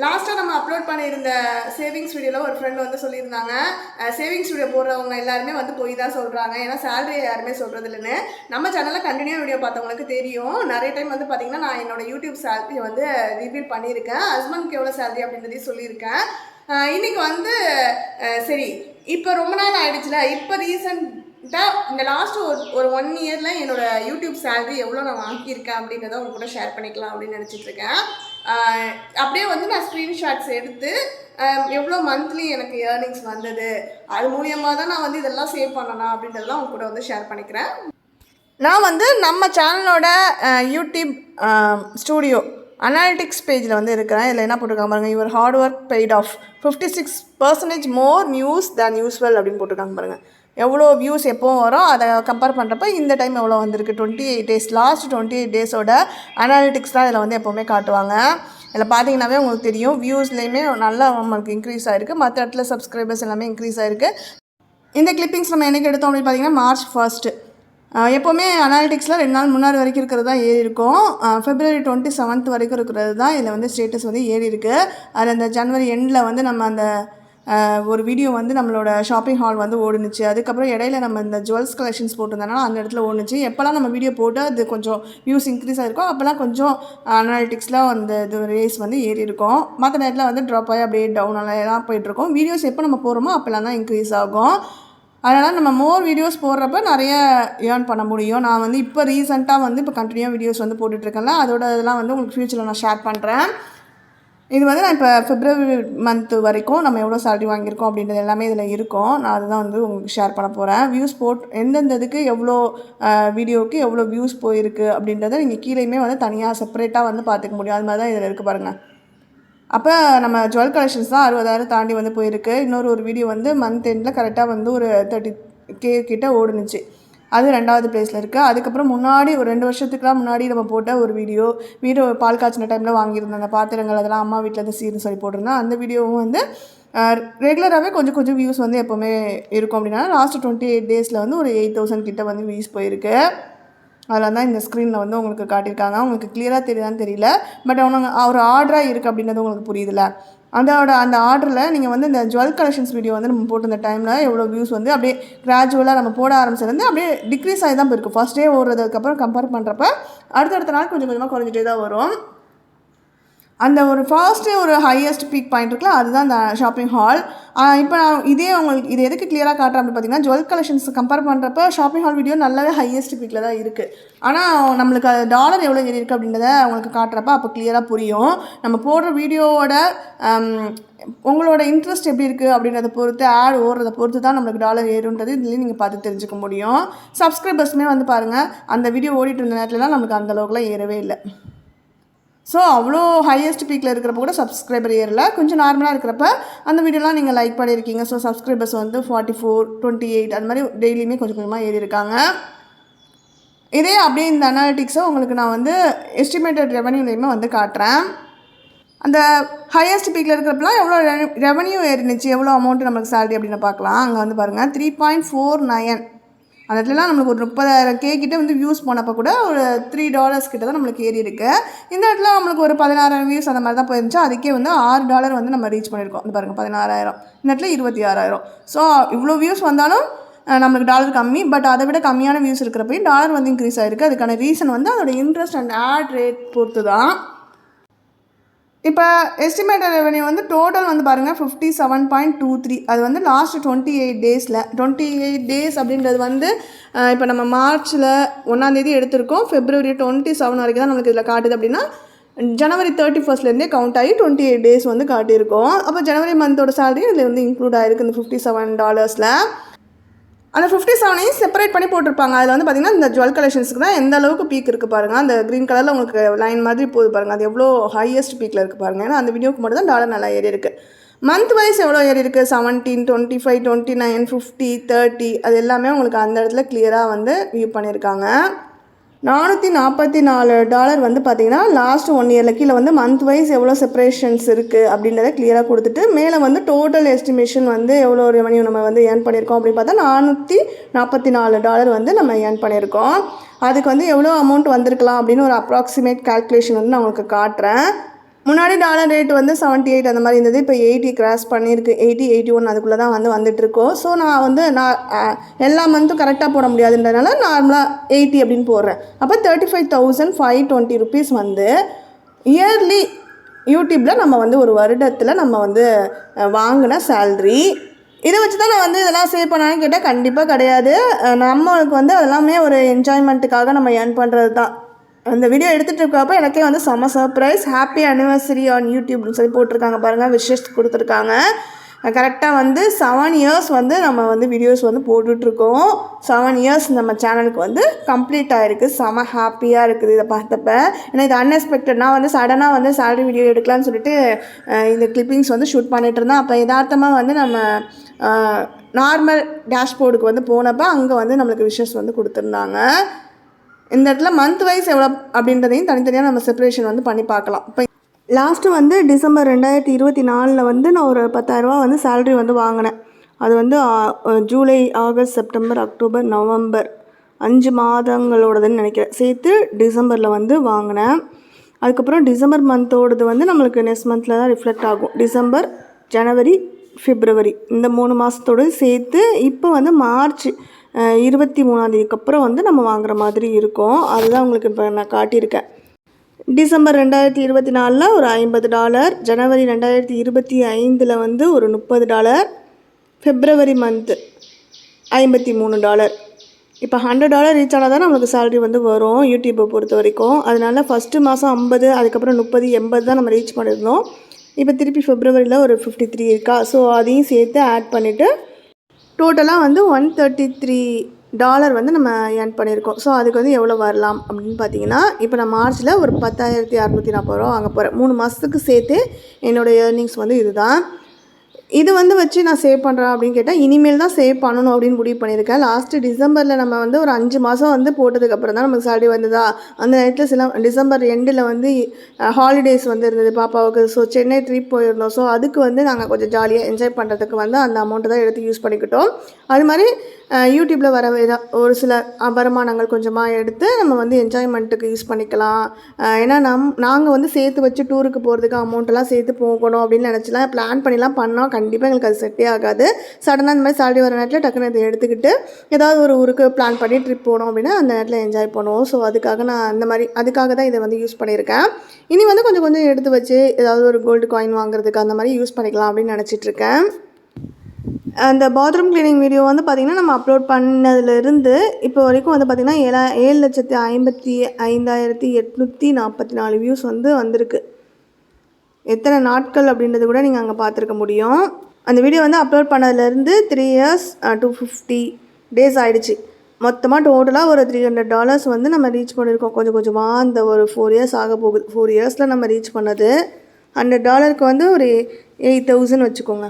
லாஸ்ட்டாக நம்ம அப்லோட் பண்ணியிருந்த சேவிங்ஸ் வீடியோவில் ஒரு ஃப்ரெண்ட் வந்து சொல்லியிருந்தாங்க. சேவிங்ஸ் வீடியோ போடுறவங்க எல்லாருமே வந்து போய் தான் சொல்கிறாங்க ஏன்னா சேலரி யாருமே சொல்கிறது இல்லைன்னு நம்ம சேனலில் கண்டினியூ வீடியோ பார்த்தவங்களுக்கு தெரியும். நிறைய டைம் வந்து பார்த்தீங்கன்னா நான் என்னோடய யூடியூப் சேலரியை வந்து ரிவீல் பண்ணியிருக்கேன். ஹஸ்பண்ட்க்கு எவ்வளோ சேலரி அப்படின்றதையும் சொல்லியிருக்கேன். இன்றைக்கி வந்து சரி இப்போ ரொம்ப நாள் ஆயிடுச்சுல. இப்போ ரீசெண்டாக இந்த லாஸ்ட் ஒரு ஒரு ஒன் இயரில் என்னோட யூடியூப் சேலரி எவ்வளோ நான் வாங்கியிருக்கேன் அப்படின்றத உங்க கூட ஷேர் பண்ணிக்கலாம் அப்படின்னு நினச்சிட்ருக்கேன் அப்படியே வந்து நான் ஸ்க்ரீன்ஷாட்ஸ் எடுத்து எவ்வளோ மந்த்லி எனக்கு ஏர்னிங்ஸ் வந்தது அது மூலியமாக தான் நான் வந்து இதெல்லாம் சேவ் பண்ணணும் அப்படின்றதெல்லாம் உங்க கூட வந்து ஷேர் பண்ணிக்கிறேன். நான் வந்து நம்ம சேனலோட யூடியூப் ஸ்டூடியோ அனாலிட்டிக்ஸ் பேஜில் வந்து இருக்கிறேன். இதில் என்ன போட்டிருக்காங்க பாருங்கள் your hard work paid off fifty six percentage more news than usual அப்படின்னு போட்டிருக்காங்க பாருங்கள் எவ்வளோ வியூஸ் எப்போவும் வரும் அதை கம்பேர் பண்ணுறப்ப இந்த டைம் எவ்வளோ வந்திருக்கு? Twenty eight days last twenty eight டேஸோட analytics தான் இதில் வந்து எப்போவுமே காட்டுவாங்க. இதில் பார்த்தீங்கன்னாவே உங்களுக்கு தெரியும் வியூஸ்லேயுமே நல்லா நம்மளுக்கு இன்க்ரீஸ் ஆகிருக்கு மற்ற இடத்துல சப்ஸ்கிரைபர்ஸ் எல்லாமே இன்க்ரீஸ் ஆகிருக்கு இந்த கிளிப்பிங்ஸ் நம்ம எனக்கு எடுத்தோம் அப்படின்னு பார்த்தீங்கன்னா மார்ச் ஃபர்ஸ்ட்டு எப்போவுமே அனாலிட்டிக்ஸில் ரெண்டு நாள் முன்னாடி வரைக்கும் இருக்கிறது தான் ஏறி இருக்கும். ஃபெப்ரவரி டுவெண்ட்டி செவன்த் வரைக்கும் இருக்கிறது தான் இதில் வந்து ஸ்டேட்டஸ் வந்து ஏறி இருக்குது அது அந்த ஜனவரி எண்டில் வந்து நம்ம அந்த ஒரு வீடியோ வந்து நம்மளோட ஷாப்பிங் ஹால் வந்து ஓடுனுச்சு. அதுக்கப்புறம் இடையில நம்ம இந்த ஜுவல்ஸ் கலெக்ஷன்ஸ் போட்டிருந்தனால அந்த இடத்துல ஓடுனுச்சு. எப்போல்லாம் நம்ம வீடியோ போட்டு அது கொஞ்சம் வியூஸ் இன்க்ரீஸ் ஆகிருக்கும் அப்போல்லாம் கொஞ்சம் அனாலிட்டிக்ஸில் அந்த இது ரேஸ் வந்து ஏறி இருக்கும். மற்ற நேரத்தில் வந்து ட்ராப் ஆகி அப்படியே டவுன் எல்லாம் போயிட்டுருக்கும் வீடியோஸ் எப்போ நம்ம போகிறோமோ அப்போல்லாம் தான் இன்க்ரீஸ் ஆகும். அதனால் நம்ம மோர் வீடியோஸ் போடுறப்ப நிறைய ஏர்ன் பண்ண முடியும். நான் வந்து இப்போ ரீசெண்டாக வந்து இப்போ கண்டினியூ வீடியோஸ் வந்து போட்டுட்ருக்கேன்ல அதோட இதெல்லாம் வந்து உங்களுக்கு ஃப்யூச்சரில் நான் ஷேர் பண்ணுறேன் இது வந்து நான் இப்போ ஃபிப்ரவரி மந்த் வரைக்கும் நம்ம எவ்வளோ சேலரி வாங்கியிருக்கோம் அப்படின்றது எல்லாமே இதில் இருக்கும். நான் அதுதான் வந்து உங்களுக்கு ஷேர் பண்ண போகிறேன் வியூஸ் போட் எந்தெந்த இதுக்கு எவ்வளோ வீடியோவுக்கு எவ்வளோ வியூஸ் போயிருக்கு அப்படின்றத நீங்கள் கீழேயுமே வந்து தனியாக செப்பரேட்டாக வந்து பார்த்துக்க முடியும். அது மாதிரி தான் இதில் இருக்குது பாருங்கள் அப்போ நம்ம ஜுவல் கலெக்ஷன்ஸ் தான் அறுபதாயிரம் தாண்டி வந்து போயிருக்கு. இன்னொரு ஒரு வீடியோ வந்து மந்த் எண்டில் கரெக்டாக வந்து ஒரு தேர்ட்டி கே கிட்ட ஓடுனுச்சு. அது ரெண்டாவது ப்ளேஸில் இருக்குது அதுக்கப்புறம் முன்னாடி ஒரு ரெண்டு வருஷத்துக்குலாம் முன்னாடி நம்ம போட்ட ஒரு வீடியோ வீடு பால் காய்ச்சின டைமில் வாங்கியிருந்தோம் அந்த பாத்திரங்கள் அதெல்லாம் அம்மா வீட்டில் இருந்து சீர்னு சொல்லி போட்டிருந்தேன். அந்த வீடியோவும் வந்து ரெகுலராகவே கொஞ்சம் கொஞ்சம் வியூஸ் வந்து எப்போவுமே இருக்கும் அப்படின்னா லாஸ்ட் டுவெண்ட்டி எயிட் டேஸில் வந்து ஒரு எயிட் தௌசண்ட் கிட்ட வந்து வியூஸ் போயிருக்கு. அதில் தான் இந்த ஸ்க்ரீனில் வந்து உங்களுக்கு காட்டியிருக்காங்க. உங்களுக்கு கிளியராக தெரியுதான்னு தெரியல. பட் அவங்க ஒரு ஆர்டராக இருக்குது அப்படின்றது உங்களுக்கு புரியுதுல அதோட அந்த ஆர்டரில் நீங்கள் வந்து இந்த ஜுவல் கலெக்ஷன்ஸ் வீடியோ வந்து நம்ம போட்டிருந்த டைமில் எவ்வளோ வியூஸ் வந்து அப்படியே கிராஜுவலாக நம்ம போட ஆரம்பிச்சிருந்து அப்படியே டிக்ரீஸ் ஆகி தான் போயிருக்கும் ஃபஸ்ட் டே ஓடுறதுக்கப்புறம் கம்பேர் பண்ணுறப்ப அடுத்தடுத்த நாள் கொஞ்சம் கொஞ்சமாக குறைஞ்சிட்டே தான் வரும். அந்த ஒரு ஃபர்ஸ்ட்டு ஒரு ஹையஸ்ட் பீக் பாயிண்ட் இருக்குல்ல அதுதான் அந்த ஷாப்பிங் ஹால் இப்போ நான் இதே உங்களுக்கு இது எதுக்கு கிளியராக காட்டுறேன் அப்படின்னு பார்த்தீங்கன்னா ஜுவல் கலெக்ஷன்ஸ் கம்பேர் பண்ணுறப்ப ஷாப்பிங் ஹால் வீடியோ நல்லாவே ஹையஸ்ட் பீக்கில் தான் இருக்குது ஆனால் நம்மளுக்கு அது டாலர் எவ்வளோ ஏறி இருக்குது அப்படின்றத அவங்களுக்கு காட்டுறப்ப அப்போ கிளியராக புரியும். நம்ம போடுற வீடியோவோட உங்களோட இன்ட்ரெஸ்ட் எப்படி இருக்குது அப்படின்றத பொறுத்து ஆட் ஓடுறத பொறுத்து தான் நம்மளுக்கு டாலர் ஏறுன்றது இதுலேயும் நீங்கள் பார்த்து தெரிஞ்சுக்க முடியும். சப்ஸ்கிரைபர்ஸுமே வந்து பாருங்கள் அந்த வீடியோ ஓடிட்டு இருந்த நேரத்துலலாம் நமக்கு அந்த அளவுக்குலாம் ஏறவே இல்லை. ஸோ அவ்வளோ ஹையஸ்ட் பீக்கில் இருக்கிறப்ப கூட சப்ஸ்கிரைபர் ஏறல. கொஞ்சம் நார்மலாக இருக்கிறப்ப அந்த வீடியோலாம் நீங்கள் லைக் பண்ணியிருக்கீங்க. ஸோ சப்ஸ்கிரைபர்ஸ் வந்து ஃபார்ட்டி ஃபோர் டுவெண்ட்டி எயிட் அது மாதிரி டெய்லியுமே கொஞ்சம் கொஞ்சமாக ஏறி இருக்காங்க இதே அப்படியே இந்த அனாலிட்டிக்ஸை உங்களுக்கு நான் வந்து எஸ்டிமேட்டட் ரெவன்யூலையுமே வந்து காட்டுறேன். அந்த ஹையஸ்ட் பீக்கில் இருக்கிறப்பலாம் எவ்வளோ ரெவன்யூ ஏறினுச்சு? எவ்வளோ அமௌண்ட் நமக்கு சேலரி அப்படின்னு பார்க்கலாம். அங்கே வந்து பாருங்கள் த்ரீ பாயிண்ட் ஃபோர் நயன் அந்த இடத்துலலாம் நம்மளுக்கு ஒரு முப்பதாயிரம் கே கிட்ட வந்து வியூஸ் போனப்போ கூட ஒரு த்ரீ டாலர்ஸ் கிட்ட தான் நம்மளுக்கு ஏறி இருக்கு. இந்த இடத்துல நம்மளுக்கு ஒரு பதினாறாயிரம் வியூஸ் அந்த மாதிரி தான் போயிருந்துச்சு. அதுக்கே வந்து ஆறு டாலர் வந்து நம்ம ரீச் பண்ணியிருக்கோம். இந்த பாருங்கள் பதினாறாயிரம். இந்த இடத்துல இருபத்தி ஆறாயிரம். ஸோ இவ்வளோ வியூஸ் வந்தாலும் நம்மளுக்கு டாலர் கம்மி. பட் அதை விட கம்மியான வியூஸ் இருக்கிறப்பையும் டாலர் வந்து இன்க்ரீஸ் ஆயிருக்கு. அதுக்கான ரீசன் வந்து அதோட இன்ட்ரெஸ்ட் அண்ட் ஆட் ரேட் பொறுத்து தான் இப்போ எஸ்டிமேட்டட் ரெவன்யூ வந்து டோட்டல் வந்து பாருங்கள் fifty seven point two three அது வந்து லாஸ்ட் டுவெண்ட்டி எயிட் டேஸில் டுவெண்ட்டி எயிட் டேஸ் அப்படின்றது வந்து இப்போ நம்ம மார்ச்சில் ஒன்றாந்தேதி எடுத்திருக்கோம். ஃபெப்ரவரி டுவெண்ட்டி செவன் வரைக்கும் தான் நம்மளுக்கு இதில் காட்டுது அப்படின்னா ஜனவரி தேர்ட்டி ஃபர்ஸ்ட்லேருந்தே கவுண்ட் ஆகி டுவெண்ட்டி எயிட் டேஸ் வந்து காட்டியிருக்கோம். அப்போ ஜனவரி மந்தோட சேலரி இதில் வந்து இன்க்ளூட் ஆகிருக்கு இந்த ஃபிஃப்டி செவன் டாலர்ஸில் அந்த ஃபிஃப்டி செவனையும் செப்பரேட் பண்ணி போட்டிருப்பாங்க. அதில் வந்து பார்த்திங்கன்னா இந்த ஜுவல் கலெக்ஷன்ஸ்க்கு தான் எந்த அளவுக்கு பீக் இருக்குது பாருங்கள் அந்த க்ரீன் கலரில் உங்களுக்கு லைன் மாதிரி போகுது பாருங்கள் அது எவ்வளோ ஹையஸ்ட் பீக்கில் இருக்குது பாருங்கள் ஏன்னா அந்த வீடியோக்கு மட்டும் தான் டாலர் நல்லா ஏறி இருக்குது மந்த் வைஸ் எவ்வளோ ஏறி இருக்குது seventeen twenty five twenty nine fifty thirty அது எல்லாமே உங்களுக்கு அந்த இடத்துல கிளியராக வந்து வியூ பண்ணியிருக்காங்க நானூற்றி நாற்பத்தி நாலு டாலர் வந்து பார்த்தீங்கன்னா லாஸ்ட் ஒன் இயரில் கீழே வந்து மந்த் வைஸ் எவ்வளோ செப்பரேஷன்ஸ் இருக்குது அப்படின்றத கிளியராக கொடுத்துட்டு மேலே வந்து டோட்டல் எஸ்டிமேஷன் வந்து எவ்வளோ ரெவன்யூ நம்ம வந்து ஏர்ன் பண்ணியிருக்கோம் அப்படின்னு பார்த்தா நானூற்றி நாற்பத்தி நாலு டாலர் வந்து நம்ம ஏர்ன் பண்ணியிருக்கோம். அதுக்கு வந்து எவ்வளோ அமௌண்ட் வந்திருக்கலாம் அப்படின்னு ஒரு அப்ராக்சிமேட் கால்குலேஷன் வந்து நான் உங்களுக்கு காட்டுறேன். முன்னாடி டாலர் ரேட் வந்து செவன்ட்டி எயிட் அந்த மாதிரி இருந்தது. இப்போ எயிட்டி கிராஸ் பண்ணியிருக்கு. எயிட்டி எயிட்டி ஒன் அதுக்குள்ளே தான் வந்து வந்துட்டுருக்கோம். ஸோ நான் வந்து நான் எல்லா மந்த்தும் கரெக்டாக போட முடியாதுன்றதுனால நார்மலாக எயிட்டி அப்படின்னு போடுறேன். அப்போ thirty five thousand five twenty rupees வந்து இயர்லி யூடியூப்பில் நம்ம வந்து ஒரு வருடத்தில் நம்ம வந்து வாங்கின சேல்ரி இதை வச்சு தான் நான் வந்து இதெல்லாம் சேவ் பண்ணான்னு கேட்டால் கண்டிப்பாக கிடையாது. நம்மளுக்கு வந்து அதெல்லாமே ஒரு என்ஜாய்மெண்ட்டுக்காக நம்ம ஏர்ன் பண்ணுறது தான் அந்த வீடியோ எடுத்துகிட்டு இருக்கப்போ எனக்கே வந்து செம்ம சர்ப்ரைஸ் ஹாப்பி அனிவர்சரி ஆன் யூடியூப்னு சொல்லி போட்டிருக்காங்க பாருங்கள் விஷஸ் கொடுத்துருக்காங்க. கரெக்டாக வந்து செவன் இயர்ஸ் வந்து நம்ம வந்து வீடியோஸ் வந்து போட்டுட்ருக்கோம் செவன் இயர்ஸ் நம்ம சேனலுக்கு வந்து கம்ப்ளீட் ஆகிருக்கு செம ஹாப்பியாக இருக்குது இதை பார்த்தப்ப. ஏன்னா இது அன்எக்ஸ்பெக்டட் நான் வந்து சடனாக வந்து சேலரி வீடியோ எடுக்கலாம்னு சொல்லிட்டு இந்த கிளிப்பிங்ஸ் வந்து ஷூட் பண்ணிகிட்டு இருந்தேன் அப்போ யதார்த்தமாக வந்து நம்ம நார்மல் டேஷ்போர்டுக்கு வந்து போனப்போ அங்கே வந்து நம்மளுக்கு விஷஸ் வந்து கொடுத்துருந்தாங்க. இந்த இடத்துல மந்த் வைஸ் எவ்வளோ அப்படின்றதையும் தனித்தனியாக நம்ம செப்பரேஷன் வந்து பண்ணி பார்க்கலாம். இப்போ லாஸ்ட்டு வந்து டிசம்பர் ரெண்டாயிரத்தி இருபத்தி நாலில் வந்து நான் ஒரு பத்தாயிரரூபா வந்து சேலரி வந்து வாங்கினேன். அது வந்து July August September October November அஞ்சு மாதங்களோடதுன்னு நினைக்கிறேன். சேர்த்து டிசம்பரில் வந்து வாங்கினேன். அதுக்கப்புறம் டிசம்பர் மந்தோடது வந்து நம்மளுக்கு நெக்ஸ்ட் மந்தில் தான் ரிஃப்ளெக்ட் ஆகும். டிசம்பர் ஜனவரி ஃபிப்ரவரி இந்த மூணு மாதத்தோடு சேர்த்து இப்போ வந்து மார்ச் இருபத்தி மூணாந்தேதிக்கு அப்புறம் வந்து நம்ம வாங்குற மாதிரி இருக்கும். அதுதான் உங்களுக்கு இப்போ நான் காட்டியிருக்கேன். டிசம்பர் ரெண்டாயிரத்தி இருபத்தி நாலில் ஒரு ஐம்பது டாலர் ஜனவரி ரெண்டாயிரத்தி இருபத்தி ஐந்தில் வந்து ஒரு முப்பது டாலர் ஃபிப்ரவரி மந்த்து ஐம்பத்தி மூணு டாலர். இப்போ ஹண்ட்ரட் டாலர் ரீச் ஆனால் தான் நம்மளுக்கு சேலரி வந்து வரும் யூடியூப்பை பொறுத்த வரைக்கும். அதனால ஃபஸ்ட்டு மாதம் ஐம்பது அதுக்கப்புறம் முப்பது எண்பது தான் நம்ம ரீச் பண்ணியிருந்தோம். இப்போ திருப்பி ஃபிப்ரவரியில் ஒரு ஃபிஃப்டி த்ரீ இருக்கா. ஸோ அதையும் சேர்த்து ஆட் பண்ணிவிட்டு டோட்டலாக வந்து ஒன் தேர்ட்டி த்ரீ டாலர் வந்து நம்ம ஏர்ன் பண்ணியிருக்கோம். ஸோ அதுக்கு வந்து எவ்வளோ வரலாம் அப்படின்னு பார்த்தீங்கன்னா இப்போ நான் மார்ச்சில் ஒரு பத்தாயிரத்தி அறநூற்றி நாற்பது ரூபா வாங்க போகிறேன் மூணு மாதத்துக்கு சேர்த்து என்னோடய ஏர்னிங்ஸ் வந்து இதுதான். இது வந்து வச்சு நான் சேவ் பண்ணுறேன் அப்படின்னு கேட்டால் இனிமேல் தான் சேவ் பண்ணணும் அப்படின்னு முடிவு பண்ணியிருக்கேன். லாஸ்ட்டு டிசம்பரில் நம்ம வந்து ஒரு அஞ்சு மாதம் வந்து போட்டதுக்கப்புறம் தான் நமக்கு சேலரி வந்ததா? அந்த நேரத்தில் சில டிசம்பர் எண்டில் வந்து ஹாலிடேஸ் வந்து இருந்தது பாப்பாவுக்கு. ஸோ சென்னை ட்ரிப் போயிருந்தோம். ஸோ அதுக்கு வந்து நாங்கள் கொஞ்சம் ஜாலியாக என்ஜாய் பண்ணுறதுக்கு வந்து அந்த அமௌண்ட்டை தான் எடுத்து யூஸ் பண்ணிக்கிட்டோம். அது மாதிரி யூடியூப்பில் வர ஏதா ஒரு சில வருமானங்கள் கொஞ்சமாக எடுத்து நம்ம வந்து என்ஜாய்மெண்ட்டுக்கு யூஸ் பண்ணிக்கலாம். ஏன்னா நம் நாங்கள் வந்து சேர்த்து வச்சு டூருக்கு போகிறதுக்கு அமௌண்ட்டெல்லாம் சேர்த்து போகணும் அப்படின்னு நினச்சிலாம் பிளான் பண்ணிலாம் பண்ணோம் கண்டிப்பாக எங்களுக்கு அது செட்டே ஆகாது. சடனாக இந்த மாதிரி சாலரி வர நேரத்தில் டக்குன்னு இதை எடுத்துக்கிட்டு ஏதாவது ஒரு ஊருக்கு பிளான் பண்ணி ட்ரிப் போனோம் அப்படின்னா அந்த நேரத்தில் என்ஜாய் பண்ணுவோம். ஸோ அதுக்காக நான் அந்த மாதிரி அதுக்காக தான் இதை வந்து யூஸ் பண்ணியிருக்கேன். இனி வந்து கொஞ்சம் கொஞ்சம் எடுத்து வச்சு ஏதாவது ஒரு கோல்டு காயின் வாங்குறதுக்கு அந்த மாதிரி யூஸ் பண்ணிக்கலாம் அப்படின்னு நினச்சிட்ருக்கேன் அந்த பாத்ரூம் க்ளீனிங் வீடியோ வந்து பார்த்திங்கன்னா நம்ம அப்லோட் பண்ணதுலேருந்து இப்போ வரைக்கும் வந்து பார்த்திங்கன்னா ஏழா ஏழு லட்சத்தி ஐம்பத்தி ஐந்தாயிரத்தி எட்நூற்றி நாற்பத்தி நாலு வியூஸ் வந்து வந்திருக்கு. எத்தனை நாட்கள் அப்படின்றது கூட நீங்கள் அங்கே பார்த்துருக்க முடியும். அந்த வீடியோ வந்து அப்லோட் பண்ணதுலேருந்து three years two fifty days ஆகிடுச்சு மொத்தமாக டோட்டலாக ஒரு த்ரீ ஹண்ட்ரட் டாலர்ஸ் வந்து நம்ம ரீச் பண்ணியிருக்கோம் கொஞ்சம் கொஞ்சமாக அந்த ஒரு ஃபோர் இயர்ஸ் ஆக போகுது. ஃபோர் இயர்ஸில் நம்ம ரீச் பண்ணது ஹண்ட்ரட் டாலருக்கு வந்து ஒரு எயிட் தௌசண்ட் வச்சுக்கோங்க.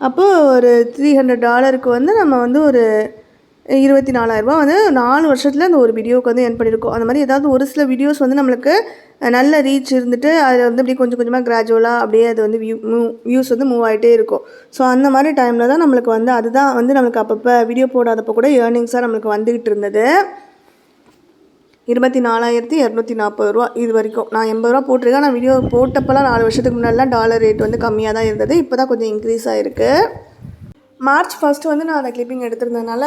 அப்போது ஒரு த்ரீ ஹண்ட்ரட் டாலருக்கு வந்து நம்ம வந்து ஒரு இருபத்தி நாலாயிரரூபா வந்து நாலு வருஷத்தில் அந்த ஒரு வீடியோவுக்கு வந்து என் பண்ணியிருக்கோம் அந்த மாதிரி ஏதாவது ஒரு சில வீடியோஸ் வந்து நம்மளுக்கு நல்ல ரீச் இருந்துட்டு அதில் வந்து அப்படியே கொஞ்சம் கொஞ்சமாக கிராஜுவலாக அப்படியே அது வந்து வியூ வியூஸ் வந்து மூவ் ஆகிட்டே இருக்கும். ஸோ அந்த மாதிரி டைமில் தான் நம்மளுக்கு வந்து அதுதான் வந்து நம்மளுக்கு அப்பப்போ வீடியோ போடாதப்போ கூட ஏர்னிங்ஸாக நம்மளுக்கு வந்துக்கிட்டு இருந்தது. இருபத்தி நாலாயிரத்தி இரநூத்தி நாற்பது ரூபா இது வரைக்கும். நான் எண்பது ரூபா போட்டிருக்கேன். நான் வீடியோ போட்டப்பெல்லாம் நாலு வருஷத்துக்கு முன்னாடிலாம் டாலர் ரேட் வந்து கம்மியாக தான் இருந்தது. இப்போ தான் கொஞ்சம் இன்க்ரீஸ் ஆகிருக்கு மார்ச் ஃபஸ்ட்டு வந்து நான் அந்த கிளிப்பிங் எடுத்திருந்ததுனால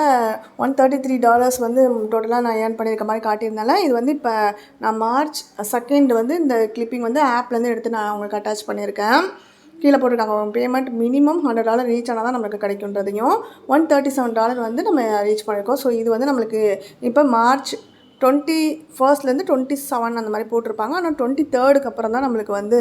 ஒன் தேர்ட்டி த்ரீ டாலர்ஸ் வந்து டோட்டலாக நான் ஏர்ன் பண்ணியிருக்க மாதிரி காட்டியிருந்தால இது வந்து இப்போ நான் மார்ச் செகண்ட் வந்து இந்த கிளிப்பிங் வந்து ஆப்லேருந்து எடுத்து நான் உங்களுக்கு அட்டாச் பண்ணியிருக்கேன். கீழே போட்டிருக்காங்க. Payment minimum hundred dollar reach ஆனால் தான் நம்மளுக்கு கிடைக்குன்றதையும் ஒன் தேர்ட்டி செவன் டாலர் வந்து நம்ம ரீச் பண்ணியிருக்கோம். ஸோ இது வந்து நம்மளுக்கு இப்போ மார்ச் டுவெண்ட்டி ஃபர்ஸ்ட்லேருந்து டுவெண்ட்டி செவன் அந்த மாதிரி போட்டிருப்பாங்க. ஆனால் டுவெண்ட்டி தேர்டுக்கு அப்புறம் தான் நம்மளுக்கு வந்து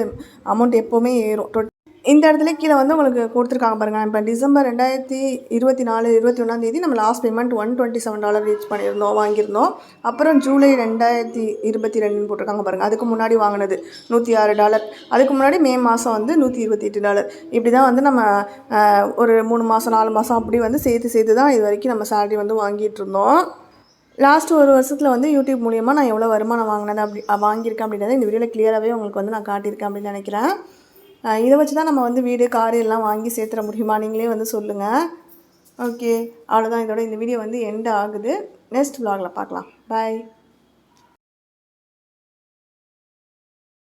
அமௌண்ட் எப்போவுமே ஏறும். இந்த இடத்துல கீழே வந்து உங்களுக்கு கொடுத்துருக்காங்க பாருங்கள் இப்போ டிசம்பர் ரெண்டாயிரத்தி இருபத்தி நாலு இருபத்தி ஒன்றாந்தேதி நம்ம last payment one twenty seven dollar reach பண்ணியிருந்தோம் வாங்கியிருந்தோம். அப்புறம் ஜூலை ரெண்டாயிரத்தி இருபத்தி ரெண்டுன்னு போட்டிருக்காங்க பாருங்கள் அதுக்கு முன்னாடி வாங்கினது நூற்றி ஆறு டாலர் அதுக்கு முன்னாடி மே மாதம் வந்து நூற்றி இருபத்தி எட்டு டாலர் இப்படி தான் வந்து நம்ம ஒரு மூணு மாதம் நாலு மாதம் அப்படி வந்து சேர்த்து சேர்த்து தான் இது வரைக்கும் நம்ம சேலரி வந்து வாங்கிட்டு இருந்தோம். லாஸ்ட் ஒரு வருஷத்தில் வந்து யூடியூப் மூலியமாக நான் எவ்வளோ வருமானம் வாங்கினது அப்படி வாங்கியிருக்கேன் அப்படின்றத இந்த வீடியோவில் கிளியராகவே உங்களுக்கு வந்து நான் காட்டியிருக்கேன் அப்படின்னு நினைக்கிறேன். இதை வச்சு தான் நம்ம வந்து வீடு கார் எல்லாம் வாங்கி சேர்த்துற முடியுமா? நீங்களே வந்து சொல்லுங்கள் ஓகே அவ்வளோதான் இதோட இந்த வீடியோ வந்து எண்ட் ஆகுது. நெக்ஸ்ட் vlogல பார்க்கலாம். பாய்